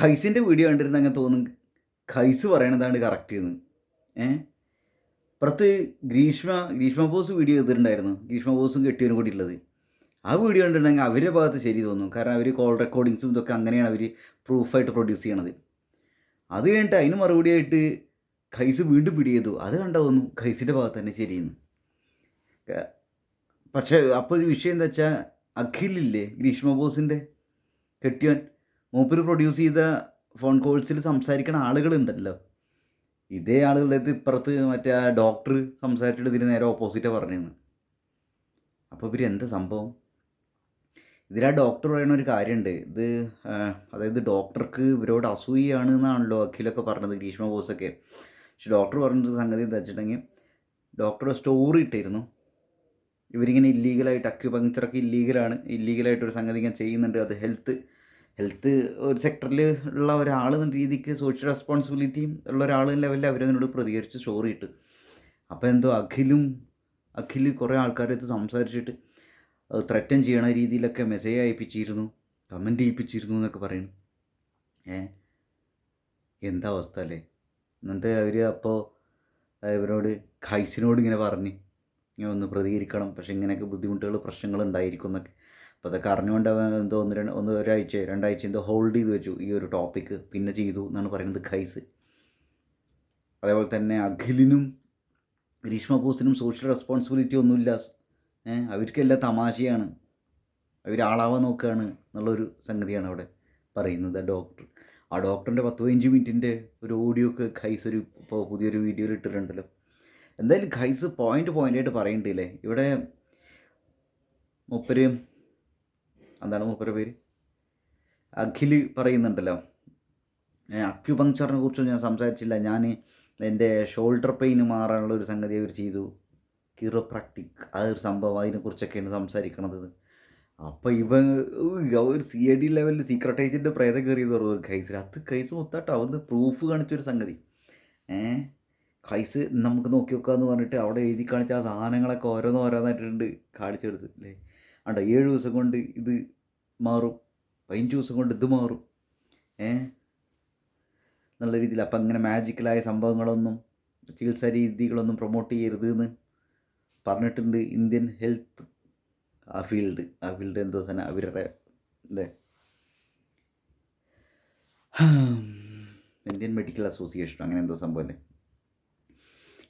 ഖൈസിന്റെ video കണ്ടിട്ടുണ്ടെങ്കിൽ തോന്നും. ഖൈസ് പറയണതാണ് correct എന്ന് ഏ? പുറത്ത് ഗ്രീഷ്മ ഗ്രീഷ്മ ബോസ് വീഡിയോ ചെയ്തിട്ടുണ്ടായിരുന്നു. ഗ്രീഷ്മ ബോസും കെട്ടിയവനും കൂടി ഉള്ളത്. ആ വീഡിയോ കണ്ടിട്ടുണ്ടെങ്കിൽ അവരുടെ ഭാഗത്ത് ശരി തോന്നും. കാരണം അവർ കോൾ റെക്കോർഡിങ്സും ഇതൊക്കെ അങ്ങനെയാണ് അവർ പ്രൂഫായിട്ട് പ്രൊഡ്യൂസ് ചെയ്യണത്. അത് കഴിഞ്ഞിട്ട് അതിന് മറുപടിയായിട്ട് ഖൈസ് വീണ്ടും പിടി ചെയ്തു. അത് കണ്ട തോന്നും ഖൈസിന്റെ ഭാഗത്ത് തന്നെ ശരിയെന്ന്. പക്ഷേ അപ്പോൾ ഒരു വിഷയം എന്താ വെച്ചാൽ അഖിലില്ലേ ഗ്രീഷ്മ ബോസിന്റെ കെട്ടിയവൻ? മൂപ്പര് പ്രൊഡ്യൂസ് ചെയ്ത ഫോൺ കോൾസിൽ സംസാരിക്കണ ആളുകളുണ്ടല്ലോ. ഇതേ ആളുകളുടെ അടുത്ത് ഇപ്പുറത്ത് മറ്റേ ആ ഡോക്ടർ സംസാരിച്ചിട്ട് ഇതിന് നേരെ ഓപ്പോസിറ്റാണ് പറഞ്ഞിരുന്നു. അപ്പോൾ ഇവർ എന്താ സംഭവം? ഇതിൽ ആ ഡോക്ടർ പറയുന്ന ഒരു കാര്യമുണ്ട്. ഇത് അതായത് ഡോക്ടർക്ക് ഇവരോട് അസൂയാണ് എന്നാണല്ലോ അഖിലൊക്കെ പറഞ്ഞത് ഗ്രീഷ്മ ബോസൊക്കെ പക്ഷെ ഡോക്ടർ പറഞ്ഞൊരു സംഗതി എന്താ വെച്ചിട്ടുണ്ടെങ്കിൽ ഡോക്ടറുടെ സ്റ്റോറി ഇട്ടിരുന്നു. ഇവരിങ്ങനെ ഇല്ലീഗലായിട്ട് അക്യുപങ്ക്ചറൊക്കെ ഇല്ലീഗലാണ് ഇല്ലീഗലായിട്ട് ഒരു സംഗതി ഇങ്ങനെ ചെയ്യുന്നുണ്ട്. അത് ഹെൽത്ത് ഹെൽത്ത് ഒരു സെക്ടറിൽ ഉള്ള ഒരാൾ എന്ന രീതിക്ക് സോഷ്യൽ റെസ്പോൺസിബിലിറ്റിയും ഉള്ള ഒരാൾ ലെവലിൽ അവരതിനോട് പ്രതികരിച്ച് സ്റ്റോറി ഇട്ട്. അപ്പോൾ എന്തോ അഖിലും അഖിൽ കുറേ ആൾക്കാരടുത്ത് സംസാരിച്ചിട്ട് ത്രറ്റൻ ചെയ്യണ രീതിയിലൊക്കെ മെസ്സേജ് അയപ്പിച്ചിരുന്നു കമന്റ് ചെയ്യിപ്പിച്ചിരുന്നു എന്നൊക്കെ പറയുന്നു ഏ? എന്താ അവസ്ഥ അല്ലേ? എന്നിട്ട് അവർ അപ്പോൾ ഇവരോട് ഖൈസിനോട് ഇങ്ങനെ പറഞ്ഞ് ഇങ്ങനെ ഒന്ന് പ്രതികരിക്കണം പക്ഷെ ഇങ്ങനെയൊക്കെ ബുദ്ധിമുട്ടുകൾ പ്രശ്നങ്ങൾ ഉണ്ടായിരിക്കും എന്നൊക്കെ. അപ്പോൾ അതൊക്കെ അറിഞ്ഞുകൊണ്ട് എന്തോ ഒന്ന് രണ്ട് ഒന്ന് ഒരാഴ്ച രണ്ടാഴ്ച എന്തോ ഹോൾഡ് ചെയ്ത് വെച്ചു ഈ ഒരു ടോപ്പിക്ക് പിന്നെ ചെയ്തു എന്നാണ് പറയുന്നത് ഖൈസ് അതേപോലെ തന്നെ അഖിലിനും ഗ്രീഷ്മ ബോസിനും സോഷ്യൽ റെസ്പോൺസിബിലിറ്റി ഒന്നുമില്ല. അവർക്കെല്ലാം തമാശയാണ്. അവർ ആളാവാൻ നോക്കുകയാണ് എന്നുള്ളൊരു സംഗതിയാണ് അവിടെ പറയുന്നത് ഡോക്ടർ ആ ഡോക്ടറിന്റെ പത്ത് പതിനഞ്ച് മിനിറ്റിന്റെ ഒരു ഓഡിയോ ഒക്കെ ഖൈസ് ഒരു ഇപ്പോൾ പുതിയൊരു വീഡിയോയിൽ ഇട്ടിട്ടുണ്ടല്ലോ. എന്തായാലും ഖൈസ് പോയിന്റ് പോയിന്റായിട്ട് പറയുന്നുണ്ടല്ലേ ഇവിടെ മുപ്പര് എന്താണ് മൂപ്പരുടെ പേര്? അഖിൽ പറയുന്നുണ്ടല്ലോ. അക്യുപങ്ക്ചറിനെ കുറിച്ചൊന്നും ഞാൻ സംസാരിച്ചില്ല. ഞാൻ എന്റെ ഷോൾഡർ പെയിന് മാറാനുള്ള ഒരു സംഗതി അവർ ചെയ്തു. കിറോപ്രാക്ടിക് ഒരു സംഭവം അതിനെക്കുറിച്ചൊക്കെയാണ് സംസാരിക്കണത്. അപ്പോൾ ഇവ ഒരു സി ഐ ഡി ലെവലിൽ സീക്രട്ട് ഏജന്റ് പ്രേതം കയറിയെന്ന് പറഞ്ഞു. കൈസിൽ അത് കൈസ് മൊത്തമായിട്ട് അവന്ന് പ്രൂഫ് കാണിച്ചൊരു സംഗതി. ഏ കൈസ് നമുക്ക് നോക്കി നോക്കാന്ന് പറഞ്ഞിട്ട് അവിടെ എഴുതി കാണിച്ച ആ സാധനങ്ങളൊക്കെ ഓരോന്ന് ഓരോന്നായിട്ടുണ്ട് കാണിച്ചെടുത്ത് അല്ലേ? ആണ്ടോ ഏഴ് ദിവസം കൊണ്ട് ഇത് മാറും. പൈൻ ദിവസം കൊണ്ട് ഇത് മാറും. ഏ? നല്ല രീതിയിൽ അപ്പം അങ്ങനെ മാജിക്കലായ സംഭവങ്ങളൊന്നും ചികിത്സാ രീതികളൊന്നും പ്രൊമോട്ട് ചെയ്യരുത് എന്ന് പറഞ്ഞിട്ടുണ്ട് ഇന്ത്യൻ ഹെൽത്ത് ആ ഫീൽഡ് ആ ഫീൽഡ് എന്തോ തന്നെ അവരുടെ അല്ലേ ഇന്ത്യൻ മെഡിക്കൽ അസോസിയേഷൻ അങ്ങനെ എന്തോ സംഭവം അല്ലേ?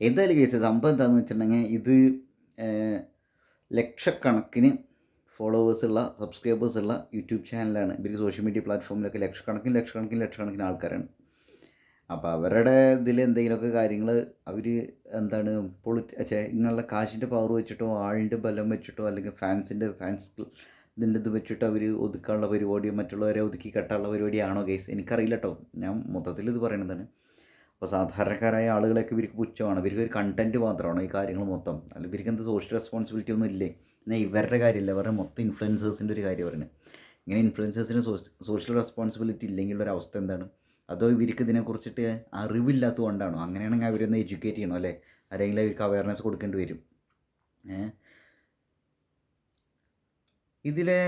എന്തായാലും കേസ് സംഭവം എന്താണെന്ന് വെച്ചിട്ടുണ്ടെങ്കിൽ ഇത് ലക്ഷക്കണക്കിന് ഫോളോവേഴ്സ് ഉള്ള സബ്സ്ക്രൈബേഴ്സ് ഉള്ള യൂട്യൂബ് ചാനലാണ്. ഇവർക്ക് സോഷ്യൽ മീഡിയ പ്ലാറ്റ്ഫോമിലൊക്കെ ലക്ഷക്കണക്കിന് ലക്ഷക്കണക്കിന് ലക്ഷക്കണക്കിന് ആൾക്കാരാണ്. അപ്പോൾ അവരുടെ ഇതിൽ എന്തെങ്കിലുമൊക്കെ കാര്യങ്ങൾ അവർ എന്താണ് പൊളിറ്റ് ചേ ഇങ്ങനെയുള്ള കാശിന്റെ പവർ വെച്ചിട്ടോ ആളിന്റെ ബലം വെച്ചിട്ടോ അല്ലെങ്കിൽ ഫാൻസിന്റെ ഫാൻസ് ഇതിന്റെ ഇത് വെച്ചിട്ട് അവർ ഒതുക്കാനുള്ള പരിപാടിയോ മറ്റുള്ളവരെ ഒതുക്കി കെട്ടാനുള്ള പരിപാടിയാണോ കേസ് എനിക്കറിയില്ല കേട്ടോ ഞാൻ മൊത്തത്തിൽ ഇത് പറയണതാണ്. അപ്പോൾ സാധാരണക്കാരായ ആളുകളൊക്കെ ഇവർക്ക് പുച്ഛമാണ്. ഇവർക്ക് ഒരു കണ്ടന്റ് മാത്രമാണ് ഈ കാര്യങ്ങൾ മൊത്തം? അല്ല ഇവർക്ക് എന്ത് സോഷ്യൽ റെസ്പോൺസിബിലിറ്റി ഒന്നും ഇല്ലേ? എന്നാൽ ഇവരുടെ കാര്യമില്ല ഇവരുടെ മൊത്തം ഇൻഫ്ലുവൻസേഴ്സിന്റെ ഒരു കാര്യം പറയുന്നത് ഇങ്ങനെ ഇൻഫ്ലുവൻസേഴ്സിന് സോഷ്യൽ റെസ്പോൺസിബിലിറ്റി ഇല്ലെങ്കിൽ ഒരു അവസ്ഥ എന്താണ്? അതോ ഇവർക്ക് ഇതിനെക്കുറിച്ചിട്ട് അറിവില്ലാത്തത് കൊണ്ടാണോ? അങ്ങനെയാണെങ്കിൽ അവരൊന്ന് എഡ്യൂക്കേറ്റ് ചെയ്യണം അല്ലേ? ആരെങ്കിലും അവർക്ക് അവയർനെസ് കൊടുക്കേണ്ടി വരും. ഇതിലെ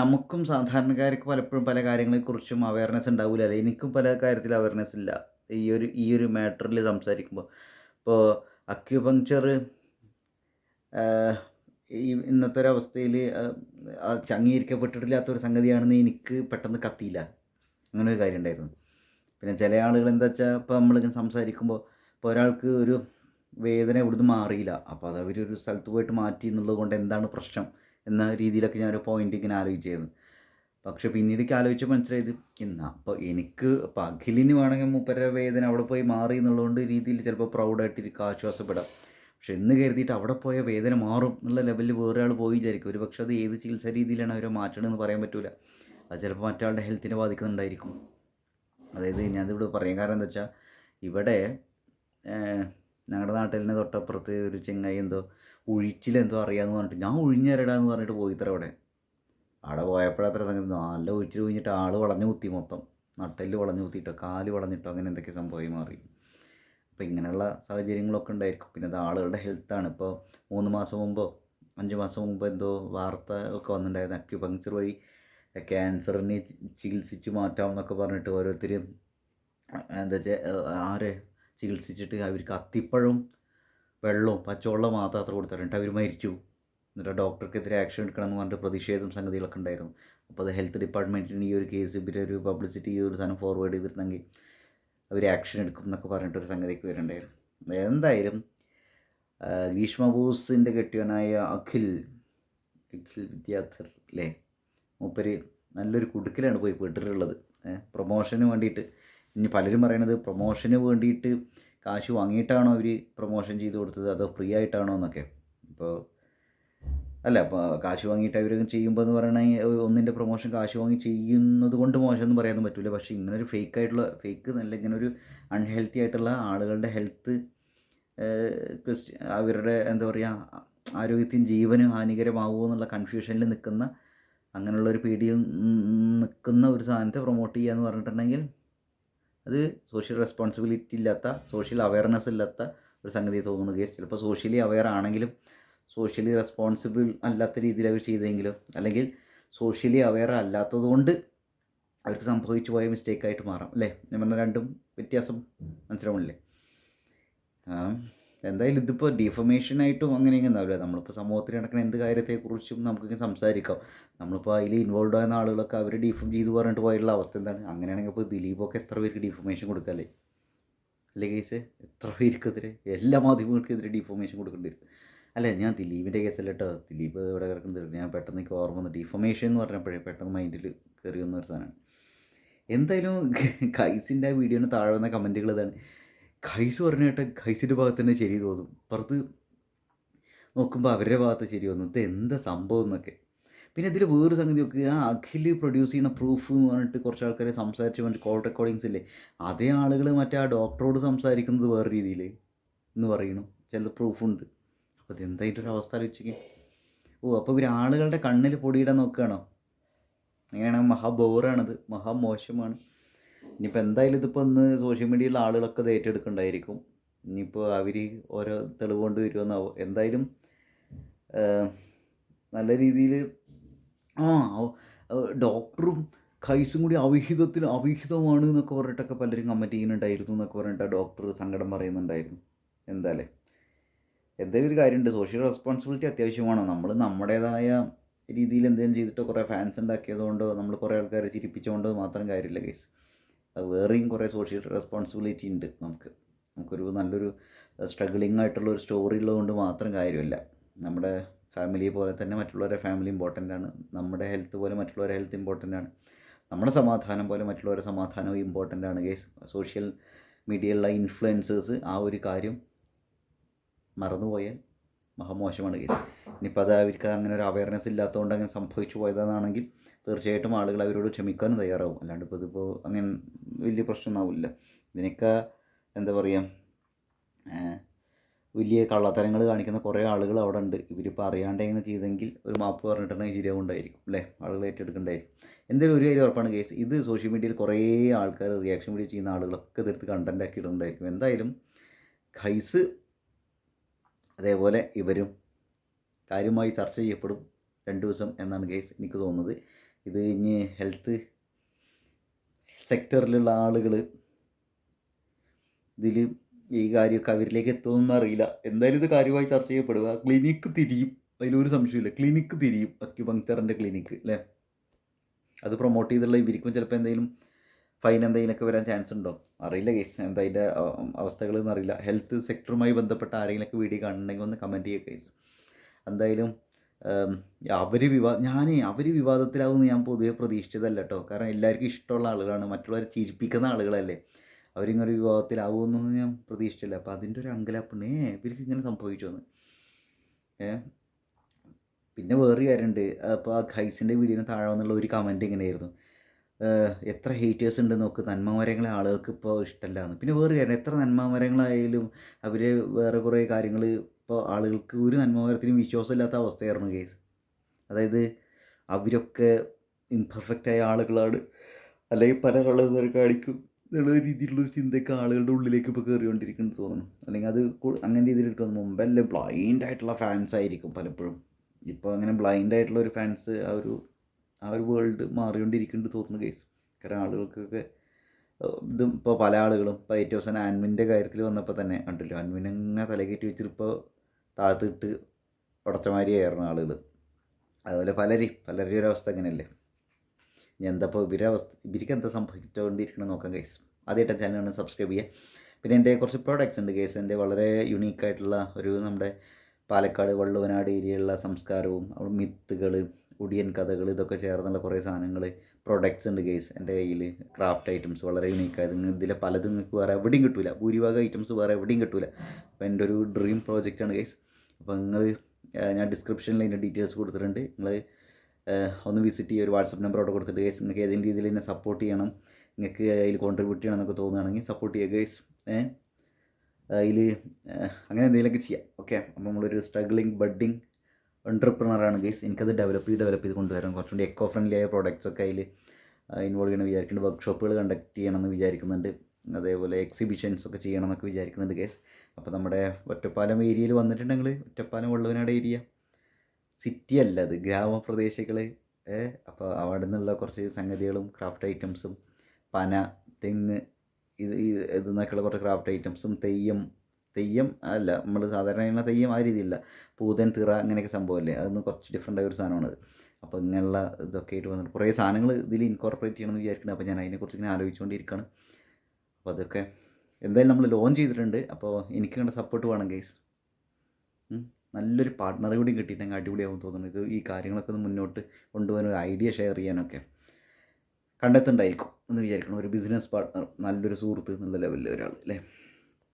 നമുക്കും സാധാരണക്കാർക്ക് പലപ്പോഴും പല കാര്യങ്ങളെക്കുറിച്ചും അവയർനെസ് ഉണ്ടാവില്ല അല്ലേ? എനിക്കും പല കാര്യത്തിൽ അവയർനെസ് ഇല്ല. ഈ ഒരു ഈ ഒരു മാറ്ററിൽ സംസാരിക്കുമ്പോൾ ഇപ്പോൾ അക്യുപങ്ക്ചർ ഈ ഇന്നത്തെ ഒരു അവസ്ഥയിൽ അംഗീകരിക്കപ്പെട്ടിട്ടില്ലാത്ത ഒരു സംഗതിയാണെന്ന് എനിക്ക് പെട്ടെന്ന് കത്തിയില്ല. അങ്ങനെ ഒരു കാര്യം ഉണ്ടായിരുന്നു പിന്നെ ചില ആളുകൾ എന്താ വെച്ചാൽ ഇപ്പോൾ നമ്മളിങ്ങനെ സംസാരിക്കുമ്പോൾ ഇപ്പോൾ ഒരാൾക്ക് ഒരു വേദന ഇവിടുന്ന് മാറിയില്ല. അപ്പോൾ അത് അവരൊരു സ്ഥലത്ത് പോയിട്ട് മാറ്റി എന്നുള്ളത് കൊണ്ട് എന്താണ് പ്രശ്നം എന്ന രീതിയിലൊക്കെ ഞാനൊരു പോയിന്റ് ഇങ്ങനെ ആലോചിച്ചായിരുന്നു പക്ഷെ പിന്നീട് എനിക്ക് ആലോചിച്ച് മനസ്സിലായത് എന്നാ അപ്പോൾ എനിക്ക് ഇപ്പോൾ അഖിലിന് വേണമെങ്കിൽ മൂപ്പര വേദന അവിടെ പോയി മാറി എന്നുള്ളതുകൊണ്ട് രീതിയിൽ ചിലപ്പോൾ പ്രൗഡായിട്ടിരിക്കുക ആശ്വാസപ്പെടാം. പക്ഷെ എന്ന് കരുതിയിട്ട് അവിടെ പോയ വേദന മാറും എന്നുള്ള ലെവലിൽ വേറെ പോയി വിചാരിക്കും. ഒരു പക്ഷേ അത് ഏത് ചികിത്സാ രീതിയിലാണ് അവരെ മാറ്റണമെന്ന് പറയാൻ പറ്റില്ല അത് ചിലപ്പോൾ മറ്റാളുടെ ഹെൽത്തിനെ ബാധിക്കുന്നുണ്ടായിരിക്കും. അതായത് ഞാനിവിടെ പറയാൻ കാരണം എന്താ വെച്ചാൽ ഇവിടെ ഞങ്ങളുടെ തന്നെ തൊട്ടപ്പുറത്ത് ഒരു ചെങ്ങായി എന്തോ ഉഴിച്ചിലെന്തോ അറിയാമെന്ന് പറഞ്ഞിട്ട് ഞാൻ ഉഴിഞ്ഞരടാന്ന് പറഞ്ഞിട്ട് പോയി ഇത്ര അവിടെ അവിടെ പോയപ്പോഴത്ര സംഗതി നല്ല ഒഴിച്ചിൽ ഒഴിഞ്ഞിട്ട് ആൾ വളഞ്ഞു കുത്തി മൊത്തം. നട്ടെല്ല് വളഞ്ഞു കുത്തിയിട്ടോ കാൽ വളഞ്ഞിട്ടോ അങ്ങനെ എന്തൊക്കെ സംഭവമായി മാറി. അപ്പോൾ ഇങ്ങനെയുള്ള സാഹചര്യങ്ങളൊക്കെ ഉണ്ടായിരിക്കും. പിന്നെ അത് ആളുകളുടെ ഹെൽത്താണ് ഇപ്പോൾ മൂന്ന് മാസം മുമ്പോ അഞ്ച് മാസം മുമ്പ് എന്തോ വാർത്ത ഒക്കെ വന്നിട്ടുണ്ടായിരുന്നു. അക്യുപങ്ക്ചർ വഴി ക്യാൻസറിനെ ചികിത്സിച്ച് മാറ്റാം എന്നൊക്കെ പറഞ്ഞിട്ട് ഓരോരുത്തരും എന്താ വെച്ചാൽ ആരെ ചികിത്സിച്ചിട്ട് അവർക്ക് അത്തിപ്പഴവും വെള്ളവും പച്ചവെള്ളം മാത്രം അത്ര കൊടുത്തിട്ടുണ്ട്. അവർ മരിച്ചു. എന്നിട്ട് ഡോക്ടർക്കെതിരെ ആക്ഷൻ എടുക്കണം എന്ന് പറഞ്ഞിട്ട് പ്രതിഷേധം സംഗതികളൊക്കെ ഉണ്ടായിരുന്നു. അപ്പോൾ അത് ഹെൽത്ത് ഡിപ്പാർട്ട്മെന്റിന് ഈ ഒരു കേസ് ഇവരൊരു പബ്ലിസിറ്റി ഈ ഒരു സാധനം ഫോർവേഡ് ചെയ്തിട്ടുണ്ടെങ്കിൽ അവർ ആക്ഷൻ എടുക്കും എന്നൊക്കെ പറഞ്ഞിട്ടൊരു സംഗതിക്ക് വരുന്നുണ്ടായിരുന്നു. എന്തായാലും ഗ്രീഷ്മബോസിന്റെ ഗ്രീഷ്മ കെട്ടിയവനായ അഖിൽ അഖിൽ വിദ്യാധർ അല്ലേ മൂപ്പര് നല്ലൊരു കുടുക്കിലാണ് പോയി പെട്ടിട്ടുള്ളത്. പ്രൊമോഷന് വേണ്ടിയിട്ട്. ഇനി പലരും പറയണത് പ്രൊമോഷന് വേണ്ടിയിട്ട് കാശ് വാങ്ങിയിട്ടാണോ അവർ പ്രൊമോഷൻ ചെയ്ത് കൊടുത്തത്? അതോ ഫ്രീ ആയിട്ടാണോ എന്നൊക്കെ. ഇപ്പോൾ അല്ല കാശ് വാങ്ങിയിട്ട് അവർ ചെയ്യുമ്പോൾ എന്ന് പറയണമെങ്കിൽ ഒന്നിന്റെ പ്രൊമോഷൻ കാശ് വാങ്ങി ചെയ്യുന്നത് കൊണ്ട് മോശമൊന്നും പറയാനൊന്നും പറ്റില്ല പക്ഷേ ഇങ്ങനെ ഒരു ഫേക്ക് ആയിട്ടുള്ള ഫേക്ക് നല്ല ഇങ്ങനെ ഒരു അൺഹെൽത്തി ആയിട്ടുള്ള ആളുകളുടെ ഹെൽത്ത് അവരുടെ എന്താ പറയുക ആരോഗ്യത്തിന് ജീവന് ഹാനികരമാവുമോ എന്നുള്ള കൺഫ്യൂഷനിൽ നിൽക്കുന്ന അങ്ങനെയുള്ള ഒരു പേടിയിൽ നിൽക്കുന്ന ഒരു സാധനത്തെ പ്രൊമോട്ട് ചെയ്യുക എന്ന് പറഞ്ഞിട്ടുണ്ടെങ്കിൽ അത് സോഷ്യൽ റെസ്പോൺസിബിലിറ്റി ഇല്ലാത്ത സോഷ്യൽ അവയർനെസ് ഇല്ലാത്ത ഒരു സംഗതി തോന്നുന്നു കേസ് ചിലപ്പോൾ സോഷ്യലി അവയർ ആണെങ്കിലും സോഷ്യലി റെസ്പോൺസിബിൾ അല്ലാത്ത രീതിയിൽ അവർ ചെയ്തെങ്കിലും അല്ലെങ്കിൽ സോഷ്യലി അവെയർ അല്ലാത്തതുകൊണ്ട് അവർക്ക് സംഭവിച്ചു പോയ മിസ്റ്റേക്കായിട്ട് മാറാം അല്ലേ? ഞാൻ പറഞ്ഞ രണ്ടും വ്യത്യാസം മനസ്സിലാവണില്ലേ എന്തായാലും ഇതിപ്പോൾ ഡിഫമേഷനായിട്ടും അങ്ങനെ ഇങ്ങനെ ഉണ്ടാവില്ല. നമ്മളിപ്പോൾ സമൂഹത്തിൽ നടക്കുന്ന എന്ത് കാര്യത്തെക്കുറിച്ചും നമുക്കിങ്ങനെ സംസാരിക്കാം. നമ്മളിപ്പോൾ അതിൽ ഇൻവോൾവ് ആകുന്ന ആളുകളൊക്കെ അവർ ഡിഫം ചെയ്തു പറഞ്ഞിട്ട് പോയിട്ടുള്ള അവസ്ഥ എന്താണ്? അങ്ങനെയാണെങ്കിൽ ഇപ്പോൾ ദിലീപൊക്കെ എത്ര പേർക്ക് ഡിഫമേഷൻ കൊടുക്കാല്ലേ? അല്ലേ കേസ് എത്ര പേർക്കെതിരെ? എല്ലാ മാധ്യമങ്ങൾക്കെതിരെ ഡിഫോമേഷൻ കൊടുക്കേണ്ടി വരും. അല്ല ഞാൻ ദിലീപിന്റെ കേസല്ല കേട്ടോ ദിലീപ് ഇവിടെ കിടക്കുന്നത് ഞാൻ പെട്ടെന്ന് എനിക്ക് ഓർമ്മ വന്നു ഡിഫമേഷൻ എന്ന് പറഞ്ഞപ്പോഴേ പെട്ടെന്ന് മൈൻഡിൽ കയറി വന്ന ഒരു സാധനമാണ്. എന്തായാലും ഖൈസിന്റെ വീഡിയോന് താഴെ വന്ന കമന്റുകൾ ഇതാണ്. ഖൈസ് പറഞ്ഞ കേട്ടോ ഖൈസിന്റെ ഭാഗത്ത് തന്നെ ശരി തോന്നും. പുറത്ത് നോക്കുമ്പോൾ അവരുടെ ഭാഗത്ത് ശരി തോന്നും. ഇത് എന്താ സംഭവം എന്നൊക്കെ. പിന്നെ ഇതിൽ വേറൊരു സംഗതി നോക്കുക ആ അഖിൽ പ്രൊഡ്യൂസ് ചെയ്യുന്ന പ്രൂഫ് എന്ന് പറഞ്ഞിട്ട് കുറച്ച് ആൾക്കാരെ സംസാരിച്ച് മറ്റേ കോൾ റെക്കോർഡിങ്സ് ഇല്ലേ? അതേ ആളുകൾ മറ്റേ ആ ഡോക്ടറോട് സംസാരിക്കുന്നത് വേറെ രീതിയിൽ എന്ന് പറയണു. ചില പ്രൂഫുണ്ട് അപ്പോൾ ഇതെന്തായിട്ടൊരു അവസ്ഥ ആലോചിക്കുക ഓ അപ്പോൾ ഇവർ ആളുകളുടെ കണ്ണിൽ പൊടിയിടാൻ നോക്കുകയാണോ അങ്ങനെയാണെങ്കിൽ മഹാ മഹാമോശമാണ് മഹാ മോശമാണ്. ഇനിയിപ്പോൾ എന്തായാലും ഇതിപ്പോൾ ഇന്ന് സോഷ്യൽ മീഡിയയിലുള്ള ആളുകളൊക്കെ ഏറ്റെടുക്കണ്ടായിരിക്കും. ഇനിയിപ്പോൾ അവർ ഓരോ തെളിവ് കൊണ്ട് എന്തായാലും നല്ല രീതിയിൽ ആ ഡോക്ടറും കൈസും കൂടി അവിഹിതത്തിന് അവിഹിതമാണ് എന്നൊക്കെ പറഞ്ഞിട്ടൊക്കെ പലരും കമന്റ് ചെയ്യുന്നുണ്ടായിരുന്നു എന്നൊക്കെ പറഞ്ഞിട്ട് ഡോക്ടർ സങ്കടം പറയുന്നുണ്ടായിരുന്നു. എന്തായാലും. എന്തെങ്കിലും ഒരു കാര്യമുണ്ട്. സോഷ്യൽ റെസ്പോൺസിബിലിറ്റി അത്യാവശ്യമാണ് നമ്മൾ നമ്മുടേതായ രീതിയിൽ എന്തെങ്കിലും ചെയ്തിട്ട് കുറേ ഫാൻസ് ഉണ്ടാക്കിയതുകൊണ്ടോ നമ്മൾ കുറേ ആൾക്കാരെ ചിരിപ്പിച്ചുകൊണ്ടോ മാത്രം കാര്യമില്ല കേസ് അത് വേറെയും കുറേ സോഷ്യൽ റെസ്പോൺസിബിലിറ്റി ഉണ്ട് നമുക്ക്. നമുക്കൊരു നല്ലൊരു സ്ട്രഗിളിങ് ആയിട്ടുള്ള ഒരു സ്റ്റോറി ഉള്ളതുകൊണ്ട് മാത്രം കാര്യമില്ല. നമ്മുടെ ഫാമിലി പോലെ തന്നെ മറ്റുള്ളവരെ ഫാമിലി ഇമ്പോർട്ടന്റ് ആണ്. നമ്മുടെ ഹെൽത്ത് പോലെ മറ്റുള്ളവരെ ഹെൽത്ത് ഇമ്പോർട്ടന്റ് ആണ്. നമ്മുടെ സമാധാനം പോലെ മറ്റുള്ളവരുടെ സമാധാനവും ഇമ്പോർട്ടന്റ് ആണ് കേസ് സോഷ്യൽ മീഡിയയിലുള്ള ഇൻഫ്ലുവൻസേഴ്സ് ആ ഒരു കാര്യം മറന്നുപോയാൽ മഹാമോശമാണ് കേസ്. ഇനിയിപ്പോൾ അത് അവർക്ക് അങ്ങനെ ഒരു അവയർനെസ് ഇല്ലാത്തതുകൊണ്ട് അങ്ങനെ സംഭവിച്ചു പോയതാണെങ്കിൽ തീർച്ചയായിട്ടും ആളുകൾ അവരോട് ക്ഷമിക്കാനും തയ്യാറാവും. അല്ലാണ്ട് ഇപ്പോൾ ഇതിപ്പോൾ അങ്ങനെ വലിയ പ്രശ്നമൊന്നാവില്ല. ഇതിനൊക്കെ എന്താ പറയുക വലിയ കള്ളത്തരങ്ങൾ കാണിക്കുന്ന കുറേ ആളുകൾ അവിടെ ഉണ്ട് ഇവരിപ്പോൾ അറിയാണ്ട് എങ്ങനെ ചെയ്തെങ്കിൽ ഒരു മാപ്പ് പറഞ്ഞിട്ടുണ്ടെങ്കിൽ ശരിയാവുണ്ടായിരിക്കും അല്ലേ? ആളുകൾ ഏറ്റെടുക്കണ്ടായിരിക്കും. എന്തായാലും ഒരു കാര്യം ഉറപ്പാണ് കേസ്. ഇത് സോഷ്യൽ മീഡിയയിൽ കുറേ ആൾക്കാർ റിയാക്ഷൻ വീഡിയോ ചെയ്യുന്ന ആളുകളൊക്കെ തീർത്ത് കണ്ടന്റ് ആക്കി എന്തായാലും ഖൈസ് അതേപോലെ ഇവരും കാര്യമായി ചർച്ച ചെയ്യപ്പെടും രണ്ട് ദിവസം എന്നാണ് കേസ് എനിക്ക് തോന്നുന്നത്. ഇത് ഇനി ഹെൽത്ത് സെക്ടറിലുള്ള ആളുകൾ ഇതിൽ ഈ കാര്യമൊക്കെ അവരിലേക്ക് എത്തുമെന്ന് അറിയില്ല. എന്തായാലും ഇത് കാര്യമായി ചർച്ച ചെയ്യപ്പെടുക ക്ലിനിക്ക് തിരിയും. അതിലൊരു സംശയമില്ല ക്ലിനിക്ക് തിരിയും. അക്യുപങ്ക്ചറിന്റെ ക്ലിനിക്ക് അല്ലേ? അത് പ്രൊമോട്ട് ചെയ്തുള്ള ഇവർക്കും ചിലപ്പോൾ എന്തെങ്കിലും ഫൈൻ എന്തെങ്കിലുമൊക്കെ വരാൻ ചാൻസ് ഉണ്ടോ? അറിയില്ല കേസ് എന്താ അതിന്റെ അവസ്ഥകൾ എന്നറിയില്ല ഹെൽത്ത് സെക്ടറുമായി ബന്ധപ്പെട്ട ആരെങ്കിലുമൊക്കെ വീഡിയോ കാണുന്നുണ്ടെങ്കിൽ ഒന്ന് കമന്റ് ചെയ്യുക കേസ് എന്തായാലും അവർ വിവാ ഞാൻ അവർ വിവാദത്തിലാവുമെന്ന് ഞാൻ പൊതുവെ പ്രതീക്ഷിച്ചതല്ല കേട്ടോ കാരണം എല്ലാവർക്കും ഇഷ്ടമുള്ള ആളുകളാണ്. മറ്റുള്ളവരെ ചിരിപ്പിക്കുന്ന ആളുകളല്ലേ. അവരിങ്ങനെ വിവാദത്തിലാവുമെന്നൊന്നും ഞാൻ പ്രതീക്ഷിച്ചില്ല. അപ്പോൾ അതിന്റെ ഒരു അങ്കലാപ്പുണ്ട് ഏ ഇവർക്ക് ഇങ്ങനെ സംഭവിച്ചു എന്ന് ഏ പിന്നെ വേറൊരു കാര്യമുണ്ട്. അപ്പോൾ ആ ഖൈസിന്റെ വീഡിയോന് താഴെ വന്നുള്ള ഒരു കമന്റ് ഇങ്ങനെയായിരുന്നു എത്ര ഹേറ്റേഴ്സ് ഉണ്ട് നോക്ക്. നന്മമരങ്ങളെ ആളുകൾക്ക് ഇപ്പോൾ ഇഷ്ടമല്ലാന്ന് പിന്നെ വേറെ കാര്യം എത്ര നന്മമരങ്ങളായാലും അവർ വേറെ കുറേ കാര്യങ്ങൾ ഇപ്പോൾ ആളുകൾക്ക് ഒരു നന്മമരത്തിനും വിശ്വാസമില്ലാത്ത അവസ്ഥയായിരുന്നു കേസ് അതായത് അവരൊക്കെ ഇംപെർഫെക്റ്റ് ആയ ആളുകളാണ്. അല്ലെങ്കിൽ പല കളർ കാണിക്കും എന്നുള്ള രീതിയിലുള്ളൊരു ചിന്തയൊക്കെ ആളുകളുടെ ഉള്ളിലേക്ക് ഇപ്പോൾ കയറിക്കൊണ്ടിരിക്കുന്നു തോന്നുന്നു. അല്ലെങ്കിൽ അത് അങ്ങനെ രീതിയിൽ എടുക്കുന്നു മുമ്പെല്ലാം ബ്ലൈൻഡ് ആയിട്ടുള്ള ഫാൻസ് ആയിരിക്കും പലപ്പോഴും. ഇപ്പോൾ അങ്ങനെ ബ്ലൈൻഡ് ആയിട്ടുള്ള ഒരു ഫാൻസ് ആ ഒരു ആ ഒരു വേൾഡ് മാറിക്കൊണ്ടിരിക്കുന്നുണ്ട് തോന്നുന്നു കേസ് കാരണം ആളുകൾക്കൊക്കെ ഇതും ഇപ്പോൾ പല ആളുകളും ഇപ്പോൾ ഏറ്റവും അവസാനം അൻവിന്റെ കാര്യത്തിൽ വന്നപ്പോൾ തന്നെ കണ്ടല്ലോ? അൻവിനങ്ങനെ തലകയറ്റി വെച്ചിട്ട് ഇപ്പോൾ താഴ്ത്തിട്ട് ഉടച്ചമാരിയായിരുന്നു ആളുകൾ അതുപോലെ പലരും പലരുടെ ഒരു അവസ്ഥ അങ്ങനെയല്ലേ ഇനി എന്താ ഇപ്പോൾ ഇവരെ അവസ്ഥ ഇവർക്ക് എന്താ സംഭവിച്ചുകൊണ്ടിരിക്കണം നോക്കാം കേസ് ആദ്യമായിട്ട് ചാനലാണ് സബ്സ്ക്രൈബ് ചെയ്യുക പിന്നെ എന്റെ കുറച്ച് പ്രോഡക്റ്റ്സ് ഉണ്ട് കേസ് എന്റെ വളരെ യുണീക്കായിട്ടുള്ള ഒരു നമ്മുടെ പാലക്കാട് വള്ളുവനാട് ഏരിയയിലുള്ള സംസ്കാരവും മിത്തുകൾ ഒടിയൻ കഥകൾ ഇതൊക്കെ ചേർന്നുള്ള കുറേ സാധനങ്ങൾ പ്രൊഡക്ട്സ് ഉണ്ട് ഗെയ്സ് എന്റെ കയ്യിൽ ക്രാഫ്റ്റ് ഐറ്റംസ് വളരെ യുണീക്കായത് ഇതിലെ പലതും നിങ്ങൾക്ക് വേറെ എവിടെയും കിട്ടില്ല ഭൂരിഭാഗം ഐറ്റംസ് വേറെ എവിടെയും കിട്ടില്ല അപ്പോൾ എന്റെ ഒരു ഡ്രീം പ്രോജക്റ്റാണ് ഗെയ്സ് അപ്പോൾ നിങ്ങൾ ഞാൻ ഡിസ്ക്രിപ്ഷനിൽ അതിന്റെ ഡീറ്റെയിൽസ് കൊടുത്തിട്ടുണ്ട്. നിങ്ങൾ ഒന്ന് വിസിറ്റ് ചെയ്യുക ഒരു വാട്സപ്പ് നമ്പർ അവിടെ കൊടുത്തിട്ട് ഗൈസ് നിങ്ങൾക്ക് ഏതെങ്കിലും രീതിയിൽ എന്നെ സപ്പോർട്ട് ചെയ്യണം. നിങ്ങൾക്ക് അതിൽ കോൺട്രിബ്യൂട്ട് ചെയ്യണം എന്നൊക്കെ തോന്നുകയാണെങ്കിൽ സപ്പോർട്ട് ചെയ്യുക ഗൈസ് അതിൽ അങ്ങനെ എന്തെങ്കിലുമൊക്കെ ചെയ്യാം. ഓക്കെ അപ്പോൾ നമ്മളൊരു സ്ട്രഗ്ലിംഗ് ബഡ്ഡിങ് എന്റർപ്രണറാണ് ഗൈസ് എനിക്കത് ഡെവലപ്പ് ചെയ്ത് ഡെവലപ്പ് ചെയ്ത് കൊണ്ടുവരാൻ കുറച്ചുകൂടി എക്കോ ഫ്രണ്ട്ലി ആയ പ്രോഡക്റ്റ്സ് ഒക്കെ അതിൽ ഇൻവോൾവ് ചെയ്യണം വിചാരിക്കുന്നുണ്ട്. വർക്ക്ഷോപ്പുകൾ കണ്ടക്ട് ചെയ്യണമെന്ന് വിചാരിക്കുന്നുണ്ട്. അതേപോലെ എക്സിബിഷൻസ് ഒക്കെ ചെയ്യണം എന്നൊക്കെ വിചാരിക്കുന്നുണ്ട് ഗൈസ് അപ്പോൾ നമ്മുടെ ഒറ്റപ്പാലം ഏരിയയിൽ വന്നിട്ടുണ്ടെങ്കിൽ ഒറ്റപ്പാലം വള്ളുവനാട് ഏരിയ സിറ്റി അല്ല അത് ഗ്രാമപ്രദേശങ്ങൾ അപ്പോൾ അവിടെ നിന്നുള്ള കുറച്ച് സംഗതികളും ക്രാഫ്റ്റ് ഐറ്റംസും പന തെങ്ങ് ഇത് ഇത് ഇതെന്നൊക്കെയുള്ള കുറച്ച് ക്രാഫ്റ്റ് ഐറ്റംസും തെയ്യം തെയ്യം അല്ല നമ്മൾ സാധാരണ തെയ്യം ആ രീതിയില്ല. പൂതൻ തിറ അങ്ങനെയൊക്കെ സംഭവമല്ലേ? അതൊന്ന് കുറച്ച് ഡിഫറെന്റ് ഒരു സാധനമാണത് അപ്പോൾ ഇങ്ങനെയുള്ള ഇതൊക്കെ ആയിട്ട് വന്നിട്ട് കുറേ സാധനങ്ങൾ ഇതിൽ ഇൻകോർപ്പറേറ്റ് ചെയ്യണമെന്ന് വിചാരിക്കുന്നത് അപ്പോൾ ഞാൻ അതിനെക്കുറിച്ച് ഇങ്ങനെ ആലോചിച്ചുകൊണ്ടിരിക്കുകയാണ് അപ്പോൾ അതൊക്കെ എന്തായാലും നമ്മൾ ലോഞ്ച് ചെയ്തിട്ടുണ്ട്. അപ്പോൾ എനിക്ക് കണ്ട സപ്പോർട്ട് വേണം ഗൈസ് നല്ലൊരു പാർട്ട്ണറെ കൂടി കിട്ടിയിട്ടുണ്ടെങ്കിൽ അടിപൊളിയാവും തോന്നുന്നു. ഇത് ഈ കാര്യങ്ങളൊക്കെ ഒന്ന് മുന്നോട്ട് കൊണ്ടുപോകാൻ ഒരു ഐഡിയ ഷെയർ ചെയ്യാനൊക്കെ. കണ്ടെത്തുണ്ടായിരിക്കും എന്ന് വിചാരിക്കണം. ഒരു ബിസിനസ് പാർട്ട്ണർ നല്ലൊരു സുഹൃത്ത് എന്നുള്ള ലെവലിൽ ഒരാൾ അല്ലേ?